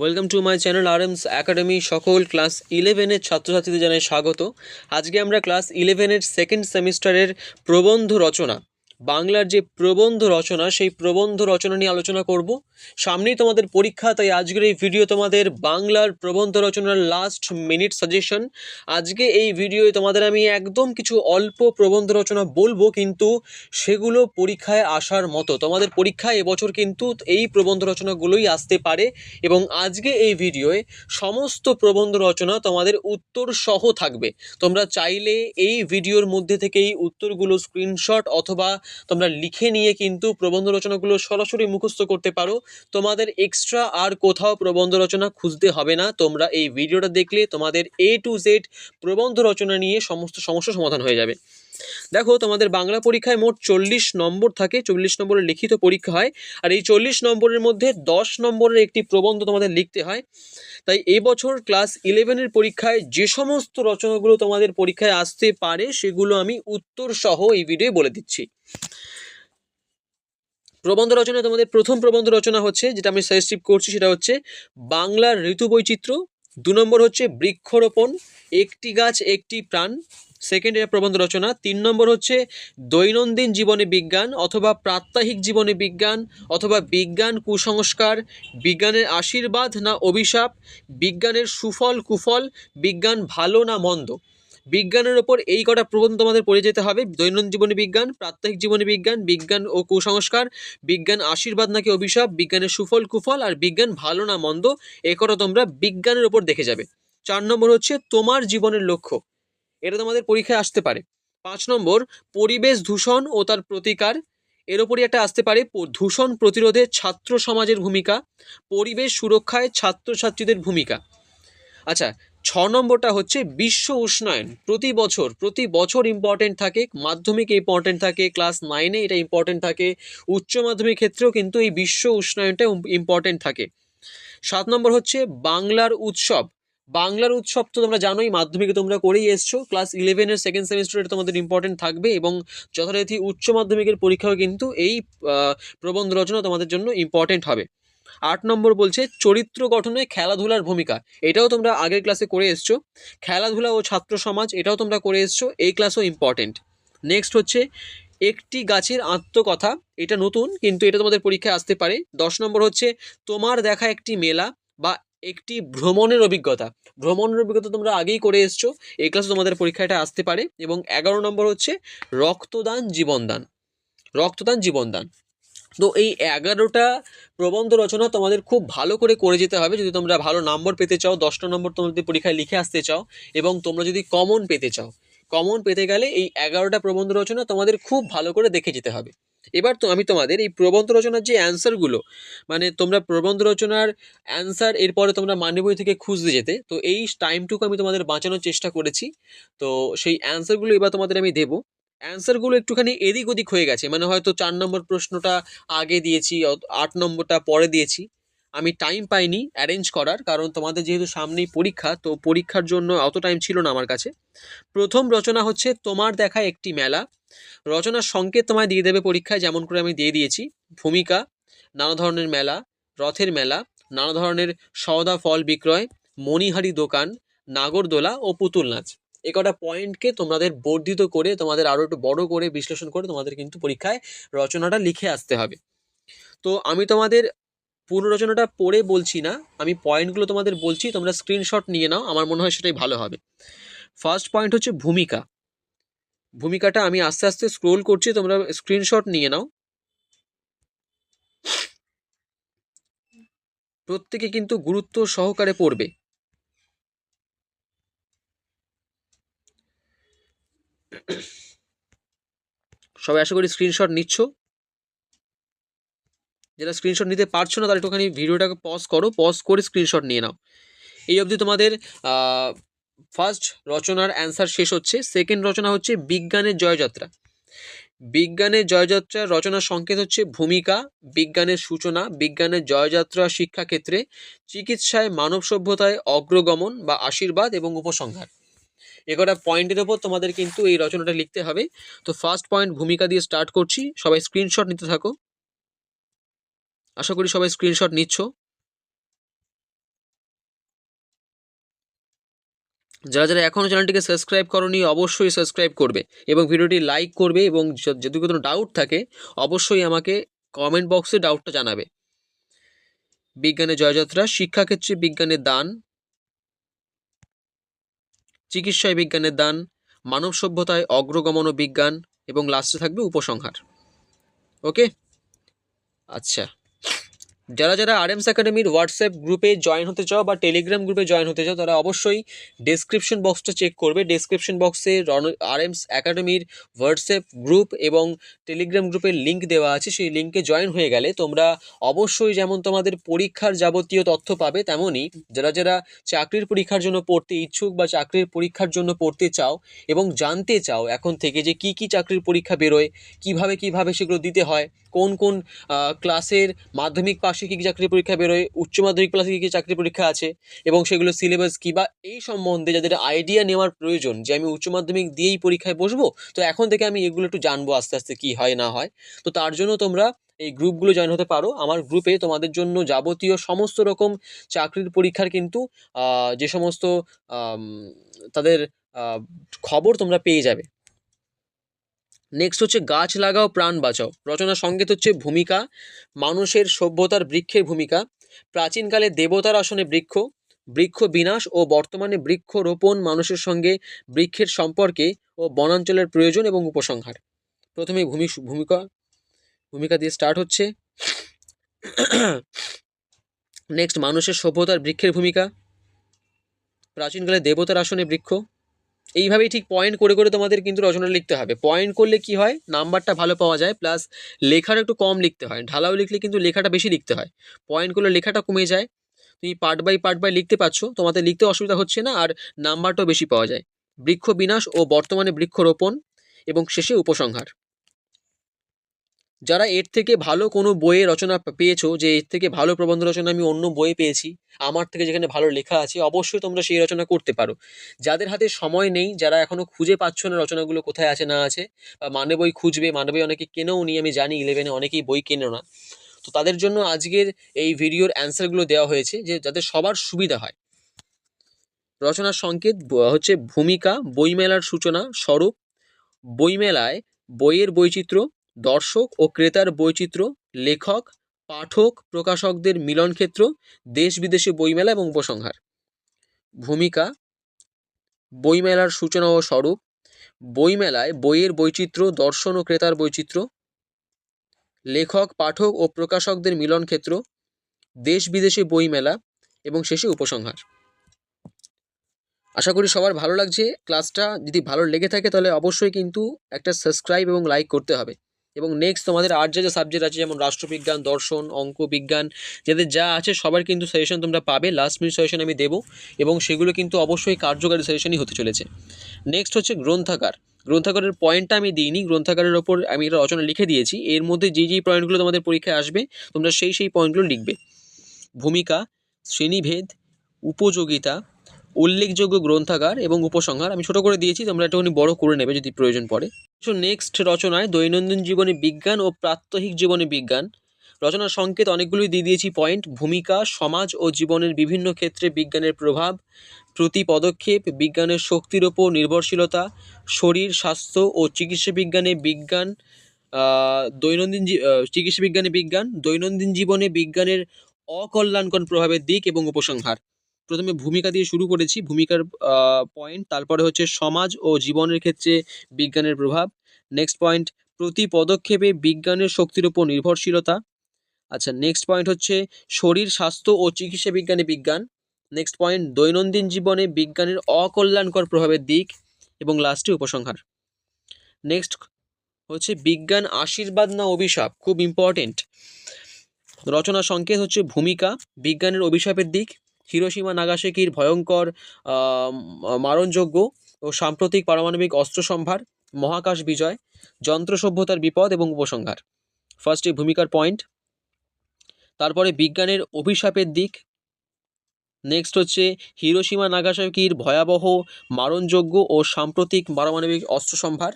Welcome to my channel R MS academy সকল class ইলেভেনের ছাত্রছাত্রীদের জানাই স্বাগত। আজকে আমরা ক্লাস ইলেভেনের সেকেন্ড সেমিস্টারের প্রবন্ধ রচনা। বাংলার যে প্রবন্ধ রচনা, সেই প্রবন্ধ রচনা নিয়ে আলোচনা করব। সামনেই তোমাদের পরীক্ষা, তাই আজকের এই ভিডিও তোমাদের বাংলার প্রবন্ধ রচনার লাস্ট মিনিট সাজেশন আজকে এই ভিডিওয়ে তোমাদের আমি একদম কিছু অল্প প্রবন্ধ রচনা বলব, কিন্তু সেগুলো পরীক্ষায় আসার মতো। তোমাদের পরীক্ষায় এবছর কিন্তু এই প্রবন্ধ রচনাগুলোই আসতে পারে এবং আজকে এই ভিডিওয়ে সমস্ত প্রবন্ধ রচনা তোমাদের উত্তর সহ থাকবে। তোমরা চাইলে এই ভিডিওর মধ্যে থেকেই উত্তরগুলো স্ক্রিনশট অথবা তোমরা লিখে নিয়ে কিন্তু প্রবন্ধ রচনাগুলো সরাসরি মুখস্থ করতে পারো। তোমাদের এক্সট্রা আর কোথাও প্রবন্ধ রচনা খুঁজতে হবে না। তোমরা এই ভিডিওটা দেখলে তোমাদের এ টু জেড প্রবন্ধ রচনা নিয়ে সমস্ত সমস্যা সমাধান হয়ে যাবে। দেখো, তোমাদের বাংলা পরীক্ষায় মোট চল্লিশ নম্বর থাকে, চল্লিশ নম্বরের লিখিত পরীক্ষা হয়, আর এই চল্লিশ নম্বরের মধ্যে দশ নম্বরের একটি প্রবন্ধ তোমাদের লিখতে হয়। তাই এবছর ক্লাস ইলেভেনের পরীক্ষায় যে সমস্ত রচনাগুলো তোমাদের পরীক্ষায় আসতে পারে, সেগুলো আমি উত্তর সহ এই ভিডিওয়ে বলে দিচ্ছি। প্রবন্ধ রচনা তোমাদের প্রথম প্রবন্ধ রচনা হচ্ছে, যেটা আমি সাজেস্টিভ করছি, সেটা হচ্ছে বাংলার ঋতু বৈচিত্র্য দু নম্বর হচ্ছে বৃক্ষরোপণ, একটি গাছ, একটি প্রাণ। সেকেন্ড এর প্রবন্ধ রচনা, তিন নম্বর হচ্ছে দৈনন্দিন জীবনে বিজ্ঞান অথবা প্রাত্যহিক জীবনে বিজ্ঞান অথবা বিজ্ঞান কুসংস্কার, বিজ্ঞানের আশীর্বাদ না অভিশাপ, বিজ্ঞানের সুফল কুফল বিজ্ঞান ভালো না মন্দ। বিজ্ঞানের ওপর এই কটা প্রবন্ধ তোমাদের পড়ে যেতে হবে। দৈনন্দিন জীবনী বিজ্ঞান, প্রাত্যহিক জীবনে বিজ্ঞান বিজ্ঞান ও কুসংস্কার, বিজ্ঞান আশীর্বাদ নাকি অভিশাপ, বিজ্ঞানের সুফল কুফল আর বিজ্ঞান ভালো না মন্দ, এ কটা তোমরা বিজ্ঞানের ওপর দেখে যাবে। চার নম্বর হচ্ছে তোমার জীবনের লক্ষ্য। এটা তোমাদের পরীক্ষায় আসতে পারে। পাঁচ নম্বর, পরিবেশ দূষণ ও তার প্রতিকার। এর ওপরই একটা আসতে পারে। দূষণ প্রতিরোধে ছাত্র সমাজের ভূমিকা, পরিবেশ সুরক্ষায় ছাত্রছাত্রীদের ভূমিকা। আচ্ছা ছ নম্বরটা হচ্ছে বিশ্ব উষ্ণায়ন। প্রতি বছর প্রতি বছর ইম্পর্টেন্ট থাকে, মাধ্যমিকে ইম্পর্টেন্ট থাকে ক্লাস নাইনে এটা ইম্পর্টেন্ট থাকে, উচ্চ মাধ্যমিক ক্ষেত্রেও কিন্তু এই বিশ্ব উষ্ণায়নটা ইম্পর্টেন্ট থাকে। সাত নম্বর হচ্ছে বাংলার উৎসব। বাংলার উৎসব তো তোমরা জানোই, মাধ্যমিকে তোমরা করেই এসছো। ক্লাস ইলেভেনের সেকেন্ড সেমিস্টারে তোমাদের ইম্পর্টেন্ট থাকবে এবং যথারীতি উচ্চ মাধ্যমিকের পরীক্ষাও কিন্তু এই প্রবন্ধ রচনা তোমাদের জন্য ইম্পর্টেন্ট হবে। আট নম্বর বলছে, চরিত্র গঠনে খেলাধুলার ভূমিকা। এটাও তোমরা আগের ক্লাসে করে এসছো। খেলাধুলা ও ছাত্র সমাজ, এটাও তোমরা করে এসছো। এই ক্লাসও ইম্পর্টেন্ট নেক্সট হচ্ছে, একটি গাছের আত্মকথা। এটা নতুন, কিন্তু এটা তোমাদের পরীক্ষায় আসতে পারে। দশ নম্বর হচ্ছে, তোমার দেখা একটি মেলা বা একটি ভ্রমণের অভিজ্ঞতা। ভ্রমণের অভিজ্ঞতা তোমরা আগেই করে এসছো। এই ক্লাসে তোমাদের পরীক্ষায় এটা আসতে পারে। এবং এগারো নম্বর হচ্ছে, রক্তদান জীবনদান। রক্তদান জীবনদান। তো এই এগারোটা প্রবন্ধ রচনা তোমাদের খুব ভালো করে করে যেতে হবে। যদি তোমরা ভালো নম্বর পেতে চাও, দশটা নম্বর তোমাদের পরীক্ষায় লিখে আসতে চাও এবং তোমরা যদি কমন পেতে চাও, কমন পেতে গেলে এই এগারোটা প্রবন্ধ রচনা তোমাদের খুব ভালো করে দেখে যেতে হবে। এবার তো আমি তোমাদের এই প্রবন্ধ রচনার যে অ্যান্সারগুলো মানে তোমরা প্রবন্ধ রচনার অ্যান্সার এরপরে তোমরা মানি বই থেকে খুঁজতে যেতে, তো এই টাইমটুকু আমি তোমাদের বাঁচানোর চেষ্টা করেছি। তো সেই অ্যান্সারগুলো এবার তোমাদের আমি দেবো। অ্যান্সারগুলো একটুখানি এদিক ওদিক হয়ে গেছে। মানে হয়তো চার নম্বর প্রশ্নটা আগে দিয়েছি আট নম্বরটা পরে দিয়েছি। আমি টাইম পাইনি অ্যারেঞ্জ করার, কারণ তোমাদের যেহেতু সামনেই পরীক্ষা, তো পরীক্ষার জন্য অত টাইম ছিল না আমার কাছে। প্রথম রচনা হচ্ছে তোমার দেখা একটি মেলা। রচনার সংকেত তোমায় দিয়ে দেবে পরীক্ষায়, যেমন করে আমি দিয়ে দিয়েছি। ভূমিকা, নানা ধরনের মেলা, রথের মেলা, নানা ধরনের সওদা, ফল বিক্রয়, মণিহারি দোকান, নাগরদোলা ও পুতুল নাচ। এ কটা পয়েন্টকে তোমাদের বর্ধিত করে, তোমাদের আরও একটু বড় করে বিশ্লেষণ করে তোমাদের কিন্তু পরীক্ষায় রচনাটা লিখে আসতে হবে। তো আমি তোমাদের পূর্ণ রচনাটা পড়ে বলছি না, আমি পয়েন্টগুলো তোমাদের বলছি, তোমরা স্ক্রিনশট নিয়ে নাও, আমার মনে হয় সেটাই ভালো হবে। ফার্স্ট পয়েন্ট হচ্ছে ভূমিকা। ভূমিকাটা আমি আস্তে আস্তে স্ক্রোল করছি, তোমরা স্ক্রিনশট নিয়ে নাও। প্রত্যেকে কিন্তু গুরুত্ব সহকারে পড়বে। সবাই আশা করি স্ক্রিনশট নিচ্ছ। যারা স্ক্রিনশট নিতে পারছ না তারা একটুখানি ভিডিওটাকে পজ করো পজ করে স্ক্রিনশট নিয়ে নাও। এই অবধি তোমাদের ফার্স্ট রচনার অ্যান্সার শেষ হচ্ছে। সেকেন্ড রচনা হচ্ছে বিজ্ঞানের জয়যাত্রা। বিজ্ঞানের জয়যাত্রার রচনার সংকেত হচ্ছে ভূমিকা, বিজ্ঞানের সূচনা, বিজ্ঞানের জয়যাত্রা শিক্ষাক্ষেত্রে চিকিৎসায় মানব সভ্যতায় অগ্রগমন বা আশীর্বাদ এবং উপসংহার। এগারোটা পয়েন্টের ওপর তোমাদের কিন্তু এই রচনাটা লিখতে হবে। তো ফার্স্ট পয়েন্ট ভূমিকা দিয়ে স্টার্ট করছি। সবাই স্ক্রিনশট নিতে থাকো। আশা করি সবাই স্ক্রিনশট নিচ্ছ। যারা যারা এখনও চ্যানেলটিকে সাবস্ক্রাইব করনি, অবশ্যই সাবস্ক্রাইব করবে এবং ভিডিওটি লাইক করবে এবং যদি কোনো ডাউট থাকে, অবশ্যই আমাকে কমেন্ট বক্সে ডাউটটা জানাবে। বিজ্ঞানের জয়যাত্রা, শিক্ষাক্ষেত্রে বিজ্ঞানের দান চিকিৎসায় বিজ্ঞানের দান মানব সভ্যতায় অগ্রগমন ও বিজ্ঞান এবং লাস্টে থাকবে উপসংহার। ওকে? আচ্ছা। যারা যারা আরএমস একাডেমির হোয়াটসঅ্যাপ গ্রুপে জয়েন হতে চাও বা টেলিগ্রাম গ্রুপে জয়েন হতে চাও, তারা অবশ্যই ডেসক্রিপশন বক্সটা চেক করবে। ডেসক্রিপশন বক্সে রন আরএমস একাডেমির হোয়াটসঅ্যাপ গ্রুপ এবং টেলিগ্রাম গ্রুপের লিঙ্ক দেওয়া আছে। সেই লিঙ্কে জয়েন হয়ে গেলে তোমরা অবশ্যই যেমন তোমাদের পরীক্ষার যাবতীয় তথ্য পাবে, তেমনই যারা যারা চাকরির পরীক্ষার জন্য পড়তে ইচ্ছুক বা চাকরির পরীক্ষার জন্য পড়তে চাও এবং জানতে চাও এখন থেকে যে কি কি চাকরির পরীক্ষা বেরোয়, কীভাবে কীভাবে সেগুলো দিতে হয় কোন কোন ক্লাসের মাধ্যমিক পাশে কী কী চাকরির পরীক্ষা বেরোয়, উচ্চ মাধ্যমিক পাশে কী কী চাকরির পরীক্ষা আছে, এবং সেগুলো সিলেবাস কী বা এই সম্বন্ধে যাদের আইডিয়া নেওয়ার প্রয়োজন যে আমি উচ্চ মাধ্যমিক দিয়েই পরীক্ষায় বসবো, তো এখন থেকে আমি এগুলো একটু জানব আস্তে আস্তে কী হয় না হয়। তো তার জন্য তোমরা এই গ্রুপগুলো জয়েন হতে পারো। আমার গ্রুপে তোমাদের জন্য যাবতীয় সমস্ত রকম চাকরির পরীক্ষার কিন্তু যে সমস্ত তাদের খবর তোমরা পেয়ে যাবে। নেক্সট হচ্ছে গাছ লাগাও, প্রাণ বাঁচাও। রচনা সংগীত হচ্ছে ভূমিকা, মানুষের সভ্যতার বৃক্ষের ভূমিকা। প্রাচীনকালে দেবতার আসনে বৃক্ষ বৃক্ষ বিনাশ ও বর্তমানে বৃক্ষ রোপণ মানুষের সঙ্গে বৃক্ষের সম্পর্কে ও বনাঞ্চলের প্রয়োজন এবং উপসংহার। প্রথমে ভূমি, ভূমিকা ভূমিকা দিয়ে স্টার্ট হচ্ছে। নেক্সট মানুষের সভ্যতার বৃক্ষের ভূমিকা। প্রাচীনকালে দেবতার আসনে বৃক্ষ এইভাবেই ঠিক পয়েন্ট করে করে তোমাদের কিন্তু রচনা লিখতে হবে। পয়েন্ট করলে কি হয়? নাম্বারটা ভালো পাওয়া যায় প্লাস লেখাটা একটু কম লিখতে হয়। ঢালাও লিখলে কিন্তু লেখাটা বেশি লিখতে হয়। পয়েন্ট করলে লেখাটা কমে যায়। তুমি পার্ট বাই পার্ট বাই লিখতে পারছ, তোমাদের লিখতে অসুবিধা হচ্ছে না, আর নাম্বারটাও বেশি পাওয়া যায়। বৃক্ষ বিনাশ ও বর্তমানে বৃক্ষরোপণ এবং শেষে উপসংহার। যারা এর থেকে ভালো কোনো বইয়ে রচনা পেয়েছ, যে এর থেকে ভালো প্রবন্ধ রচনা আমি অন্য বইয়ে পেয়েছি, আমার থেকে যেখানে ভালো লেখা আছে, অবশ্যই তোমরা সেই রচনা করতে পারো। যাদের হাতে সময় নেই, যারা এখনও খুঁজে পাচ্ছ না রচনাগুলো কোথায় আছে না আছে, বা মানে বই খুঁজবে মানে বই অনেকে কেনেও নি, আমি জানি ইলেভেনে অনেকেই বই কেনে না, তো তাদের জন্য আজকের এই ভিডিওর অ্যান্সারগুলো দেওয়া হয়েছে, যে যাতে সবার সুবিধা হয়। রচনার সংকেত হচ্ছে ভূমিকা, বইমেলার সূচনা, স্বরূপ, বইমেলায় বইয়ের বৈচিত্র্য দর্শক ও ক্রেতার বৈচিত্র্য, লেখক, পাঠক, প্রকাশকদের মিলনক্ষেত্র দেশ বিদেশে বইমেলা এবং উপসংহার। ভূমিকা, বইমেলার সূচনা ও স্বরূপ, বইমেলায় বইয়ের বৈচিত্র্য, দর্শন ও ক্রেতার বৈচিত্র্য, লেখক, পাঠক ও প্রকাশকদের মিলনক্ষেত্র দেশ বিদেশে বইমেলা এবং শেষে উপসংহার। আশা করি সবার ভালো লাগছে। ক্লাসটা যদি ভালো লেগে থাকে তাহলে অবশ্যই কিন্তু একটা সাবস্ক্রাইব এবং লাইক করতে হবে। এবং নেক্সট তোমাদের আর যা সাবজেক্ট আছে, যেমন রাষ্ট্রবিজ্ঞান, দর্শন অঙ্ক বিজ্ঞান যাদের যা আছে সবার কিন্তু সাজেশন তোমরা পাবে। লাস্ট মিনিট সাজেশন আমি দেবো এবং সেগুলো কিন্তু অবশ্যই কার্যকারী সাজেশনই হতে চলেছে। নেক্সট হচ্ছে গ্রন্থাগার গ্রন্থাগারের পয়েন্টটা আমি দিইনি। গ্রন্থাগারের ওপর আমি একটা রচনা লিখে দিয়েছি। এর মধ্যে যে যে পয়েন্টগুলো তোমাদের পরীক্ষায় আসবে, তোমরা সেই সেই পয়েন্টগুলো লিখবে। ভূমিকা, শ্রেণীভেদ, উপযোগিতা, উল্লেখযোগ্য গ্রন্থাগার এবং উপসংহার। আমি ছোট করে দিয়েছি, তোমরা একটুখানি বড় করে নেবে যদি প্রয়োজন পড়ে। নেক্সট রচনায় দৈনন্দিন জীবনে বিজ্ঞান ও প্রাত্যহিক জীবনে বিজ্ঞান। রচনার সংকেত অনেকগুলোই দিয়ে দিয়েছি। পয়েন্ট ভূমিকা, সমাজ ও জীবনের বিভিন্ন ক্ষেত্রে বিজ্ঞানের প্রভাব, প্রতি পদক্ষেপ, বিজ্ঞানের শক্তির ওপর নির্ভরশীলতা, শরীর, স্বাস্থ্য ও চিকিৎসা বিজ্ঞানে বিজ্ঞান দৈনন্দিন চিকিৎসা বিজ্ঞানে বিজ্ঞান, দৈনন্দিন জীবনে বিজ্ঞানের অকল্যাণকর প্রভাবের দিক এবং উপসংহার। প্রথমে ভূমিকা দিয়ে শুরু করেছি। ভূমিকার পয়েন্ট তারপরে হচ্ছে সমাজ ও জীবনের ক্ষেত্রে বিজ্ঞানের প্রভাব। নেক্সট পয়েন্ট প্রতি পদক্ষেপে বিজ্ঞানের শক্তির উপর নির্ভরশীলতা। আচ্ছা নেক্সট পয়েন্ট হচ্ছে শরীর, স্বাস্থ্য ও চিকিৎসা বিজ্ঞানে বিজ্ঞান। নেক্সট পয়েন্ট দৈনন্দিন জীবনে বিজ্ঞানের অকল্যাণকর প্রভাবের দিক এবং লাস্টে উপসংহার। নেক্সট হচ্ছে বিজ্ঞান আশীর্বাদ না অভিশাপ, খুব ইম্পর্টেন্ট রচনা সংকেত হচ্ছে ভূমিকা, বিজ্ঞানের অভিশাপের দিক। হিরোসীমা নাগাসাকির ভয়ঙ্কর মারণযোগ্য ও সাম্প্রতিক পারমাণবিক অস্ত্র সম্ভার, মহাকাশ বিজয়, যন্ত্র সভ্যতার বিপদ এবং উপসংহার। ফার্স্টে ভূমিকার পয়েন্ট তারপরে বিজ্ঞানের অভিশাপের দিক। নেক্সট হচ্ছে হিরোসীমা নাগাসাকির ভয়াবহ, মারণযোগ্য ও সাম্প্রতিক পারমাণবিক অস্ত্র সম্ভার।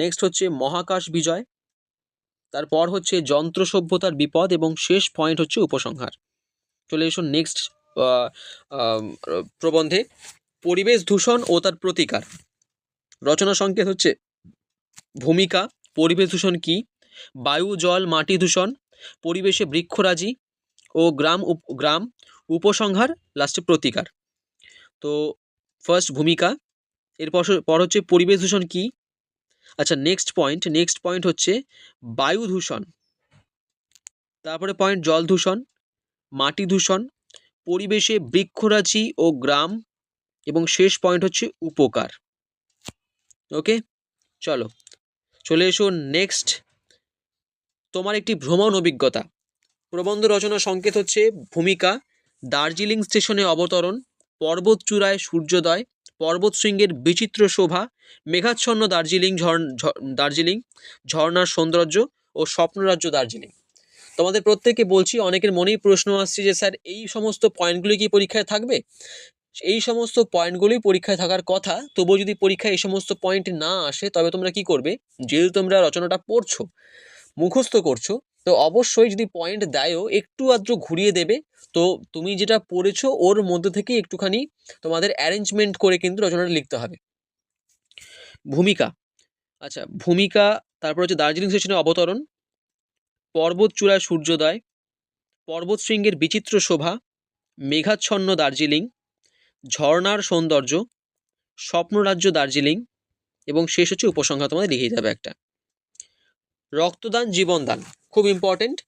নেক্সট হচ্ছে মহাকাশ বিজয়। তারপর হচ্ছে যন্ত্র সভ্যতার বিপদ এবং শেষ পয়েন্ট হচ্ছে উপসংহার। চলে এসো নেক্সট প্রবন্ধে পরিবেশ দূষণ ও তার প্রতিকার। রচনা সংকেত হচ্ছে, ভূমিকা, পরিবেশ দূষণ কী? বায়ু, জল, মাটি দূষণ, পরিবেশে বৃক্ষরাজি ও গ্রাম গ্রাম উপসংহার লাস্টে প্রতিকার। তো ফার্স্ট ভূমিকা, এরপর পর হচ্ছে পরিবেশ দূষণ কী? আচ্ছা নেক্সট পয়েন্ট নেক্সট পয়েন্ট হচ্ছে বায়ু দূষণ। তারপরে পয়েন্ট জল দূষণ, মাটি দূষণ পরিবেশে বৃক্ষরাজি ও গ্রাম এবং শেষ পয়েন্ট হচ্ছে উপকার। ওকে চলো। চলে এসো নেক্সট তোমার একটি ভ্রমণ অভিজ্ঞতা। প্রবন্ধ রচনা সংকেত হচ্ছে ভূমিকা, দার্জিলিং স্টেশনে অবতরণ, পর্বত চূড়ায় সূর্যোদয়, পর্বত শৃঙ্গের বিচিত্র শোভা, মেঘাচ্ছন্ন দার্জিলিং ঝর্ণ দার্জিলিং, ঝর্ণার সৌন্দর্য ও স্বপ্নরাজ্য দার্জিলিং। তোমাদের প্রত্যেককে বলছি, অনেকের মনেই প্রশ্ন আসছে যে, স্যার, এই সমস্ত পয়েন্টগুলি কি পরীক্ষায় থাকবে? এই সমস্ত পয়েন্টগুলি পরীক্ষায় থাকার কথা, তবুও যদি পরীক্ষায় এই সমস্ত পয়েন্ট না আসে, তবে তোমরা কি করবে? যেহেতু তোমরা রচনাটা পড়ছো, মুখস্থ করছ, তো অবশ্যই যদি পয়েন্ট দেয়ও, একটু আদ্র ঘুরিয়ে দেবে, তো তুমি যেটা পড়েছো, ওর মধ্যে থেকে একটুখানি তোমাদের অ্যারেঞ্জমেন্ট করে কিন্তু রচনাটা লিখতে হবে। ভূমিকা আচ্ছা ভূমিকা, তারপর হচ্ছে দার্জিলিং স্টেশনে অবতরণ পর্বত চূড়ায় সূর্যোদয়, পর্বত শৃঙ্গের বিচিত্র শোভা, মেঘাচ্ছন্ন দার্জিলিং, ঝর্ণার সৌন্দর্য, স্বপ্নরাজ্য দার্জিলিং এবং শেষ হচ্ছে উপসংহার তোমাদের লিখেই যাবে একটা। রক্তদান জীবনদান, খুব ইম্পর্টেন্ট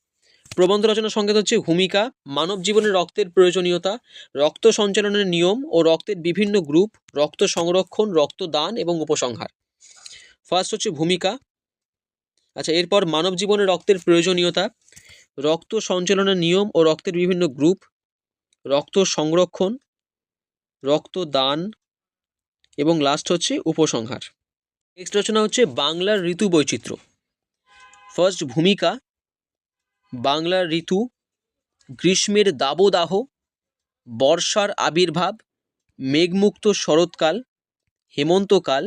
প্রবন্ধ রচনার সংকেত হচ্ছে ভূমিকা, মানব জীবনে রক্তের প্রয়োজনীয়তা, রক্ত সঞ্চালনের নিয়ম ও রক্তের বিভিন্ন গ্রুপ রক্ত সংরক্ষণ, রক্তদান এবং উপসংহার। ফার্স্ট হচ্ছে ভূমিকা আচ্ছা এরপর মানব জীবনে রক্তের প্রয়োজনীয়তা, রক্ত সঞ্চালনের নিয়ম ও রক্তের বিভিন্ন গ্রুপ, রক্ত সংরক্ষণ রক্তদান এবং লাস্ট হচ্ছে উপসংহার। নেক্সট রচনা হচ্ছে বাংলার ঋতু বৈচিত্র্য। ফার্স্ট ভূমিকা, বাংলার ঋতু, গ্রীষ্মের দাবদাহ, বর্ষার আবির্ভাব, মেঘমুক্ত শরৎকাল, হেমন্তকাল,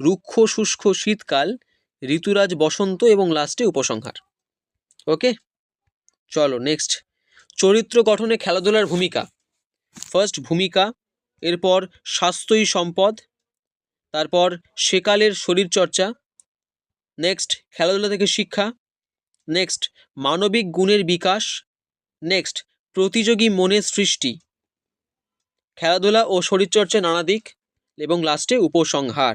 রুক্ষ শুষ্ক শীতকাল ঋতুরাজ বসন্ত এবং লাস্টে উপসংহার। ওকে? চলো, নেক্সট। চরিত্র গঠনে খেলাধুলার ভূমিকা। ফার্স্ট ভূমিকা, এরপর স্বাস্থ্যই সম্পদ, তারপর সেকালের শরীরচর্চা, নেক্সট খেলাধুলা থেকে শিক্ষা, নেক্সট মানবিক গুণের বিকাশ, নেক্সট প্রতিযোগী মনের সৃষ্টি। খেলাধুলা ও শরীরচর্চা নানা দিক এবং লাস্টে উপসংহার।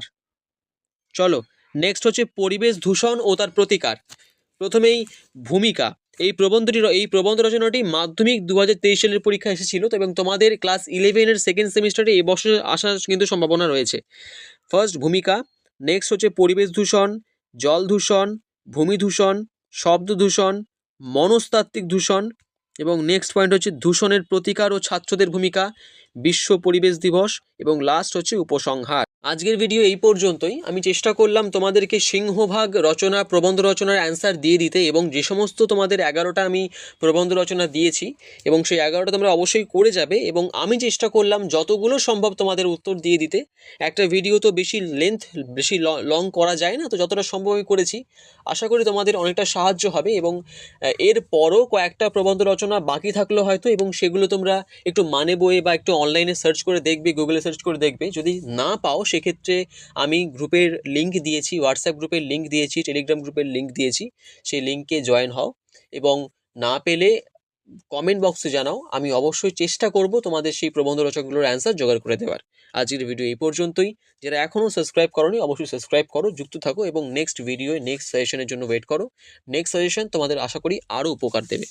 চলো। নেক্সট হচ্ছে পরিবেশ দূষণ ও তার প্রতিকার। প্রথমেই ভূমিকা। এই প্রবন্ধটি এই প্রবন্ধ রচনাটি মাধ্যমিক দু হাজার তেইশ সালের পরীক্ষা এসেছিল তো এবং তোমাদের ক্লাস ইলেভেনের সেকেন্ড সেমিস্টারে এই বছর আসার কিন্তু সম্ভাবনা রয়েছে। ফার্স্ট ভূমিকা নেক্সট হচ্ছে পরিবেশ দূষণ, জল দূষণ, ভূমি দূষণ, শব্দ দূষণ, মনস্তাত্ত্বিক দূষণ এবং নেক্সট পয়েন্ট হচ্ছে দূষণের প্রতিকার ও ছাত্রদের ভূমিকা, বিশ্ব পরিবেশ দিবস এবং লাস্ট হচ্ছে উপসংহার। আজকের ভিডিও এই পর্যন্তই। আমি চেষ্টা করলাম তোমাদেরকে সিংহভাগ রচনা, প্রবন্ধ রচনার অ্যান্সার দিয়ে দিতে এবং যে সমস্ত তোমাদের এগারোটা আমি প্রবন্ধ রচনা দিয়েছি এবং সেই এগারোটা তোমরা অবশ্যই করে যাবে এবং আমি চেষ্টা করলাম যতগুলো সম্ভব তোমাদের উত্তর দিয়ে দিতে। একটা ভিডিও তো বেশি লেন্থ বেশি লং করা যায় না, তো যতটা সম্ভব আমি করেছি। আশা করি তোমাদের অনেকটা সাহায্য হবে এবং এর পরও কয়েকটা প্রবন্ধ রচনা বাকি থাকল হয়তো এবং সেগুলো তোমরা একটু মানে বইয়ে বা একটু অনলাইনে সার্চ করে দেখবে গুগলে সার্চ করে দেখবে। যদি না পাও সেক্ষেত্রে আমি গ্রুপের লিঙ্ক দিয়েছি হোয়াটসঅ্যাপ গ্রুপের লিঙ্ক দিয়েছি টেলিগ্রাম গ্রুপের লিঙ্ক দিয়েছি, সেই লিঙ্কে জয়েন হও এবং না পেলে কমেন্ট বক্সে জানাও, আমি অবশ্যই চেষ্টা করব তোমাদের সেই প্রবন্ধ রচকগুলোর অ্যান্সার জোগাড় করে দেওয়ার। আজকের ভিডিও এই পর্যন্তই। যারা এখনও সাবস্ক্রাইব করোনি, অবশ্যই সাবস্ক্রাইব করো, যুক্ত থাকো এবং নেক্সট ভিডিও নেক্সট সাজেশনের জন্য ওয়েট করো। নেক্সট সাজেশন তোমাদের আশা করি আরও উপকার দেবে।